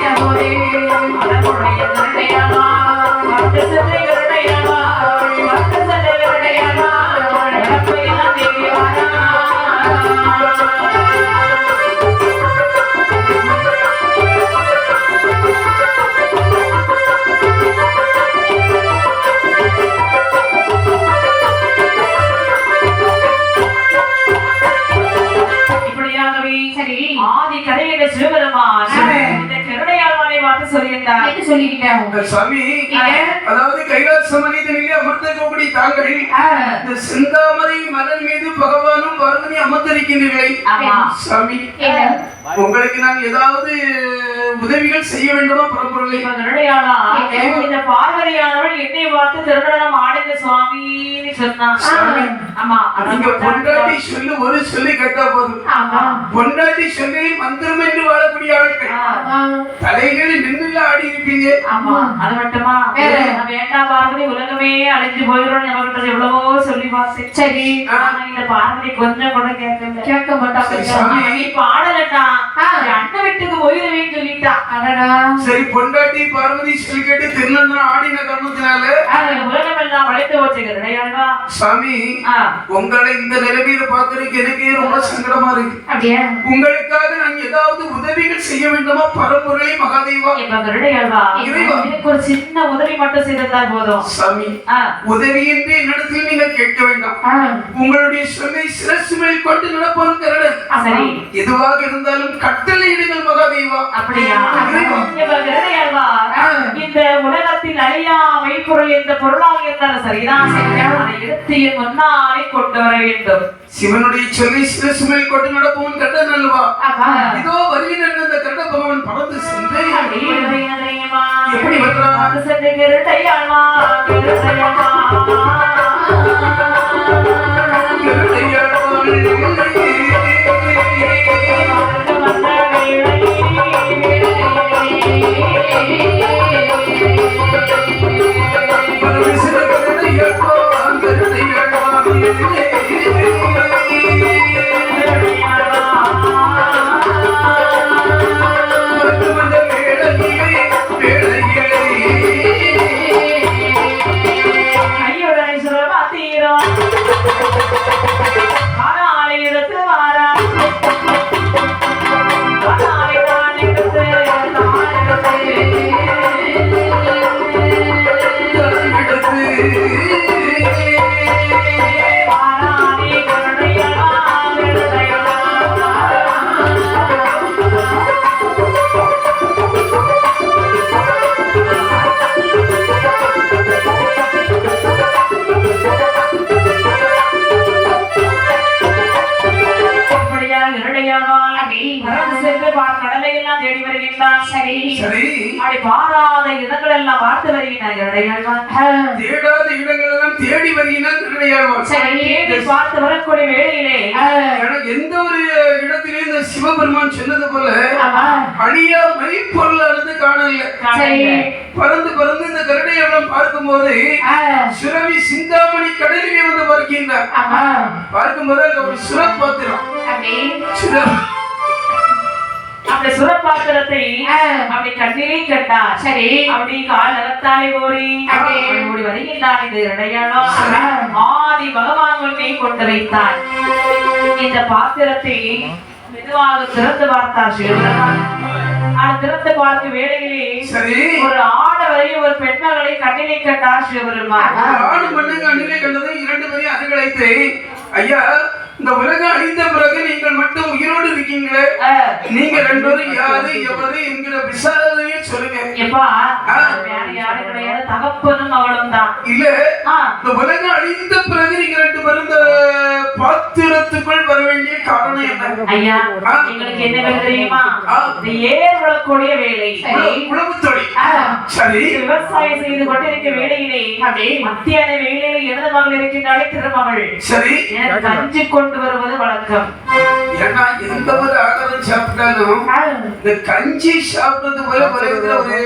கருணையடா, அழகின கருணையடா, மற்ற இப்படியாகவே பார்த்து சொல்லியிருந்தார் என்ன சொல்லிக்கிட்டேன் சாமி அதாவது கைலாச மனிதனிலே அமர்ந்திருக்கக்கூடிய தாங்கள் ஆ, இந்த செந்தாமரை மலர் மீது பகவானும் அமர்ந்திருக்கின்றீர்களே. ஆமா. சாமி? உங்களுக்கு நான் ஏதாவது உதவிகள் செய்ய வேண்டுமா பரம்பொருளை? இந்த பார்வதியானவள் என்னை பார்த்து திருடனம் ஆடுங்க சுவாமின்னு சொன்னான். ஆமா. நீங்க பொண்டாட்டி சொல்லு ஒரு சொல்லி கேட்டா போதும் ஆமா. பொண்டாட்டி சொல்லி மந்திரம் என்று வாழக்கூடிய ஆட்கள். ஆமா தலைகளில் நின்றுல ஆடி இருப்பீங்க. ஆமா. அது மட்டுமா? வேற? நான் வேண்டாம் பார்வதி உலகமே அழிஞ்சு போயிடும் நமக்கு எவ்வளவோ சொல்லி பார்த்தேன் சரி. ஆனா இந்த பார்வதி கொஞ்சம் கூட கேட்கல. கேட்க மாட்டாங்க சரி, வீட்டுக்கு போயிருவேன்னு சொல்லிட்டா. அடடா. சரி பொண்டாட்டி பார்வதி சொல்லி கேட்டு திருநந்தனம் ஆடின காரணத்தினால உலகம் எல்லாம் வளைத்து போச்சு கருணையாளா சாமி உங்களை இந்த நிலைமையில பாக்குறதுக்கு எனக்கே ரொம்ப சங்கடமா இருக்கு. அப்படியே? உங்களுக்காக நான் ஏதாவது உதவிகள் செய்ய வேண்டுமா? பரம்பொருளை மகாதேவா? இறைவா. எனக்கு ஒரு சின்ன உதவி மட்டும் செய்திருந்தால் போதும். சாமி உதவி என்று என்னிடத்தில் நீங்கள் கேட்க வேண்டாம். உங்களுடைய சொல்லை சிரசு மேல் கொண்டு நடப்பவன் எதுவாக இருந்தாலும் கட்டளை இடுங்கள் மகாதேவா. அப்படியா இறைவா. இப்ப கருணையாளா இந்த உலகத்தில் மெய்ப்பொருள் எந்த பொருளாக இருந்தாலும் சரிதான் அதை எடுத்து என் முன்னாலே கொண்டு வர வேண்டும். மேல் கொண்டு நடப்பவன் கருடன் அல்லவா ஆமா இதோ வருகிறேன் அந்த கருட பகவான் பறந்து சென்று எப்படி வந்தான்? சென்று கையுடனை எல்லாம் தேடி வருகின்றான். சரி. சரி. அப்படி பாராத இடங்கள் எல்லாம் பார்த்து ஆ, தேடாத இடங்களெல்லாம் தேடி வருகிறார் திருடையாழ்வான் சரி தேடி பார்த்து வரக்கூடிய வேளையிலே. எந்த ஒரு இடத்திலே இந்த சிவபெருமான் சொன்னது போல அழியா மெய்ப்பொருளானது காணல சரி. பறந்து பறந்து இந்த கருடையாளம் பார்க்கும்போது ஆ, சுரவி சிந்தாமணி கடலிலே வந்து பார்க்கின்றார். ஆமா. பார்க்கும்போது அங்க ஒரு சுரப்பாத்திரம் அப்படி. அப்படி சுரப்பாத்திரத்தை அப்படி கண்ணிலே கண்டார். சரி. அப்படி கால் ஓடி அப்படி. அப்படி ஓடி வருகின்றான் இந்த இரடையாளம் ஆமா. ஆதி பகவான் முன்னே கொண்டு வைத்தான். இந்த பாத்திரத்தை மெதுவாக திறந்து பார்த்தார் சிவபெருமான். அது திறந்து பார்க்கும் வேளையிலே சரி. ஒரு ஆடவரையும் ஒரு பெண்மகளை கண்ணிலே கண்டார் சிவபெருமான். ஆடு மண்ணுங்க அணிலே கண்டது இரண்டு பேரையும் அணுகழைத்து ஐயா இந்த உலகம் அழிந்த பிறகு நீங்கள் மட்டும் உயிரோடு இருக்கீங்களே? நீங்க ரெண்டு பேரும் யாரு எவரு என்கிற விசாரணையை சொல்லுங்க. எப்பா. வேற யாரும் கிடையாது தகப்பனும் அவளும் தான். இல்ல இந்த உலகம் அழிந்த பிறகு நீங்க ரெண்டு பேரும் இந்த பாத்திரத்துக்குள் வர வேண்டிய காரணம் என்ன? ஐயா. எங்களுக்கு என்ன தெரியுமா? ஏர் விழக்கூடிய வேலை சரி. உழவு தொழில் ஆ, சரி சரி விவசாயம் செய்து கொண்டிருக்க வேளையிலே மத்தியான வேளையிலே எனது மகள் இருக்கின்றாலே திருமகள் சரி. எனக்கு கஞ்சி கொண்டு வருவது வழக்கம். ஏன்னா எந்த ஒரு ஆகாரம் சாப்பிட்டாலும் இந்த கஞ்சி சாப்பிட்டது போல ஒரு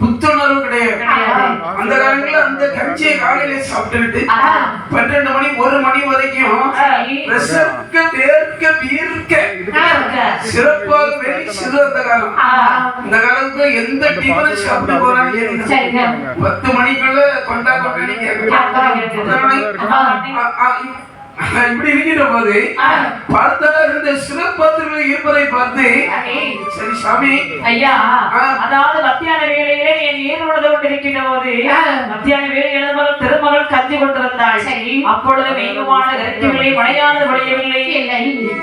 புத்துணர்வு கிடையாது கிடையாது. அந்த காலத்துல அந்த கஞ்சியை காலையில சாப்பிட்டுக்கிட்டு பன்னெண்டு மணி ஒரு மணி வரைக்கும் விசர்க்க வேர்க்க. வீர்க்க சிறப்பாக வெளிச்சது அந்த காலம். இந்த காலத்துல எந்த டிஃபன் சாப்பிட்டு சரி. பத்து மணிக்குள்ள கொண்டா கொண்டாடி இப்படி இருக்கிற போது பார்த்தா இந்த சிறப்பாத்திரங்கள் இருப்பதை பார்த்து சரி சாமி. ஐயா. அதாவது மத்தியான வேளையிலே என் ஏர் உணர்ந்து கொண்டிருக்கின்ற போது மத்தியான எனது மகள் திருமகள் கஞ்சி கொண்டிருந்தாள். அப்பொழுது மேகமான கருத்துவில்லை மழையானது விளையவில்லை.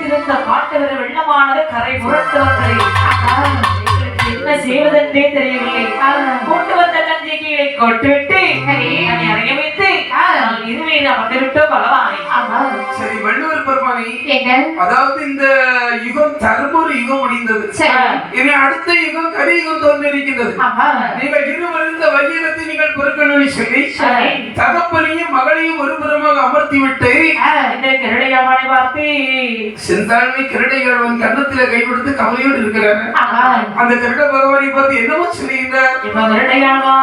இருந்த காட்டு வர வெள்ளமானது கரை புரட்டு வந்தது எங்களுக்கு என்ன செய்வதென்றே தெரியவில்லை. கொண்டு வந்த கஞ்சி கீழே கொட்டுவிட்டு என்னை அறைய அதாவது இந்த யுகம் தர்மொரு யுகம் முடிந்தது இனி அடுத்த யுகம் கலியுகம் தோன்றிருக்கின்றது நீங்கள் இருவர் இந்த வகிரத்தை நீங்கள் பொறுக்கணும்னு சொல்லி. தகப்பனையும் மகளையும் ஒரு புறமாக அமர்த்தி விட்டு பார்த்து செந்தாழ்மை கிரடைகள் கன்னத்தில கை கொடுத்து கவலையோடு இருக்கிறார் அந்த கிரட பகவானை பார்த்து என்னமோ சொல்லுகின்றார் இப்ப கருடையாவா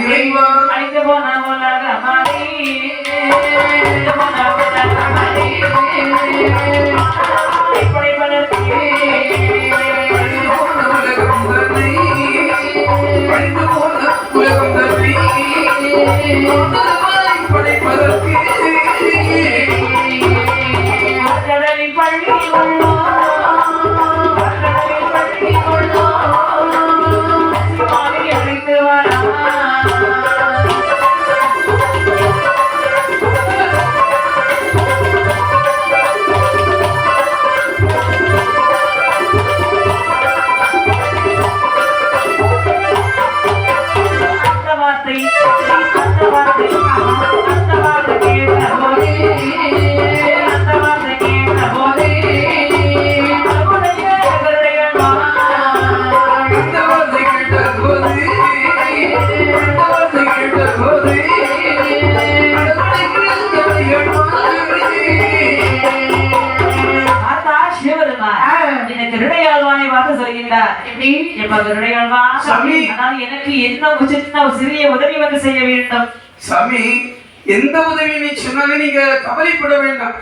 இறைவா. அழைத்து போன உலக அம்மாடி. அழைத்து போன உலக அம்மாடி. இப்படி கருடையாழ்வா சாமி. எனக்கு என்ன ஒரு சின்ன சிறிய உதவி வந்து செய்ய வேண்டும்? சாமி எந்த உதவி நீ சொன்னாலும் நீங்க கவலைப்பட வேண்டாம்.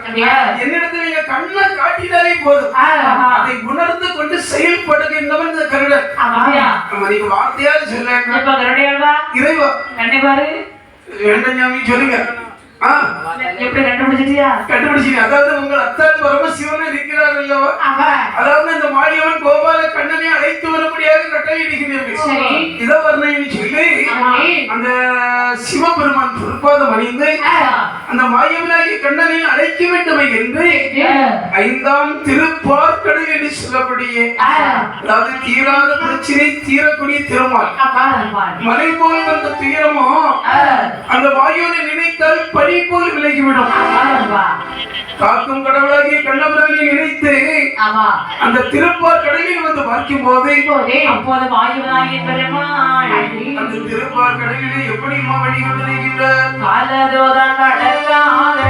என்னிடத்தில் நீங்க கண்ணை காட்டினாலே போதும். அதை உணர்ந்து கொண்டு செயல்படுகின்றவன் இந்த கருடன். நீங்க வார்த்தையால் சொல்ல இறைவா. கண்ணை பாரு வேண்டாம் சொல்லுங்க. எப்படி கண்டுபிடிச்சிட்டியா? கண்டுபிடிச்சீங்க அதாவது உங்கள் அத்தான் பரமசிவன் இருக்கிறார் அல்லவா அதாவது இந்த மாரியவன் கோபால கண்ணனை அழைத்து வரும்படியாக கட்டளை இடுகிறீர்கள் சரி. இதை வர்ணனை சொல்லி அந்த சிவபெருமான் பொறுப்பாதம் அணிந்து அந்த மாயவனாகிய கண்ணனை அழைக்க வேண்டுமை என்று ஐந்தாம் திருப்பார்க்கடல் என்று சொல்லக்கூடிய அதாவது தீராத பிரச்சனை தீரக்கூடிய திருமால். மலை போல் வந்த துயரமோ அந்த வாயுவை நினைத்தால் பனி போல் விலகிவிடும் காக்கும் கடவுளாகிய கண்ணபுரனை நினைத்து அந்த திருப்பார் கடலில் வந்து பார்க்கும் போது அப்போது வாயுவனாகிய பெருமாள். அந்த திருப்பார் கடலிலே எப்படி வழி கொண்டிருக்கின்றார் காலதோதான் கடற்காக